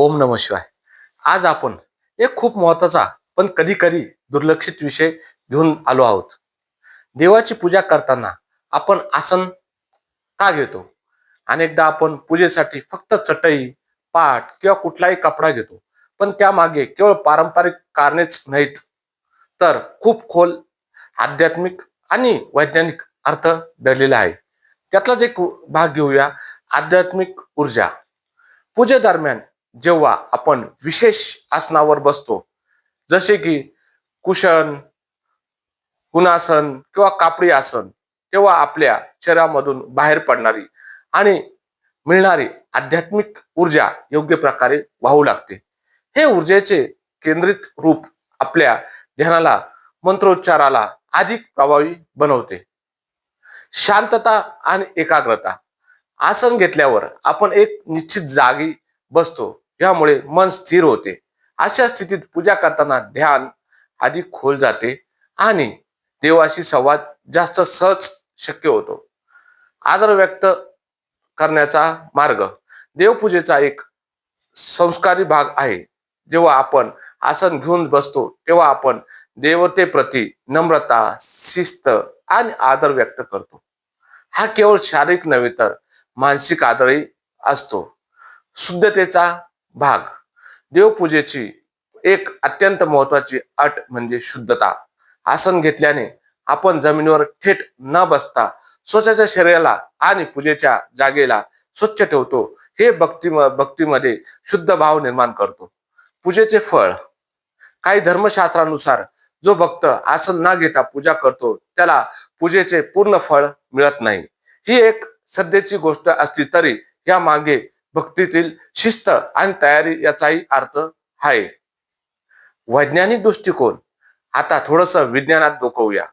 ओम नम शिवाय. आज आपण एक खूप महत्त्वाचा पण कधी कधी दुर्लक्षित विषय घेऊन आलो आहोत. देवाची पूजा करताना आपण आसन का घेतो? अनेकदा आपण पूजेसाठी फक्त चटई पाट किंवा कुठलाही कपडा घेतो पण त्यामागे केवळ पारंपरिक कारणेच नाहीत. तर खूप खोल आध्यात्मिक आणि वैज्ञानिक अर्थ दडलेला आहे. त्यातलाच एक भाग घेऊया आध्यात्मिक ऊर्जा. पूजेदरम्यान जेव्हा आपण विशेष आसनावर बसतो जसे की कुशन कुणासन किंवा कापडी आसन तेव्हा आपल्या शरीरामधून बाहेर पडणारी आणि मिळणारी आध्यात्मिक ऊर्जा योग्य प्रकारे वाहू लागते. हे ऊर्जेचे केंद्रित रूप आपल्या ध्यानाला मंत्रोच्चाराला अधिक प्रभावी बनवते. शांतता आणि एकाग्रता. आसन घेतल्यावर आपण एक निश्चित जागी बसतो. यामुळे मन स्थिर होते. अशा स्थितीत पूजा करताना ध्यान अधिक खोल जाते आणि देवाशी संवाद जास्त सहज शक्य होतो. आदर व्यक्त करण्याचा मार्ग. देवपूजेचा एक संस्कारी भाग आहे. जेव्हा आपण आसन घेऊन बसतो तेव्हा आपण देवतेप्रती नम्रता शिस्त आणि आदर व्यक्त करतो. हा केवळ शारीरिक नव्हे तर मानसिक आदरही असतो. शुद्धतेचा भाग. देवपूजेची एक अत्यंत महत्वाची अट म्हणजे शुद्धता. आसन घेतल्याने आपण जमिनीवर थेट न बसता स्वतःच्या शरीराला आणि पूजेच्या जागेला स्वच्छ ठेवतो. हे भक्ती भक्तीमध्ये शुद्ध भाव निर्माण करतो. पूजेचे फळ. काही धर्मशास्त्रानुसार जो भक्त आसन न घेता पूजा करतो त्याला पूजेचे पूर्ण फळ मिळत नाही. ही एक सध्याची गोष्ट असली तरी या मागे भक्तीतील शिस्त आणि तयारी याचाही अर्थ आहे. वैज्ञानिक दृष्टिकोन आता थोडस विज्ञानात डोकवूया.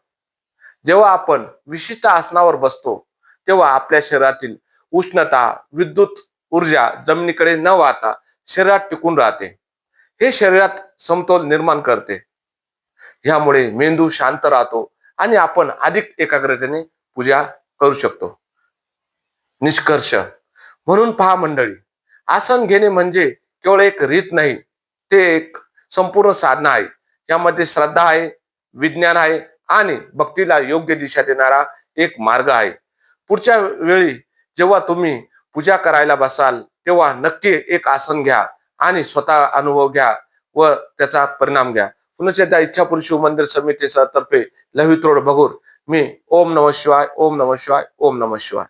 जेव्हा आपण विशिष्ट आसनावर बसतो तेव्हा आपल्या शरीरातील उष्णता विद्युत ऊर्जा जमिनीकडे न वाहता शरीरात टिकून राहते. हे शरीरात समतोल निर्माण करते. यामुळे मेंदू शांत राहतो आणि आपण अधिक एकाग्रतेने पूजा करू शकतो. निष्कर्ष म्हणून पहा मंडळी आसन घेणे म्हणजे केवळ एक रीत नाही ते एक संपूर्ण साधना आहे. यामध्ये श्रद्धा आहे विज्ञान आहे आणि भक्तीला योग्य दिशा देणारा एक मार्ग आहे. पुढच्या वेळी जेव्हा तुम्ही पूजा करायला बसाल तेव्हा नक्की एक आसन घ्या आणि स्वतः अनुभव घ्या व त्याचा परिणाम घ्या. पुन्हा एकदा इच्छापूर शिव मंदिर समितीच्या तर्फे लवित्रोड बघूर. मी ओम नम शिवाय ओम नम शिवाय ओम नम शिवाय.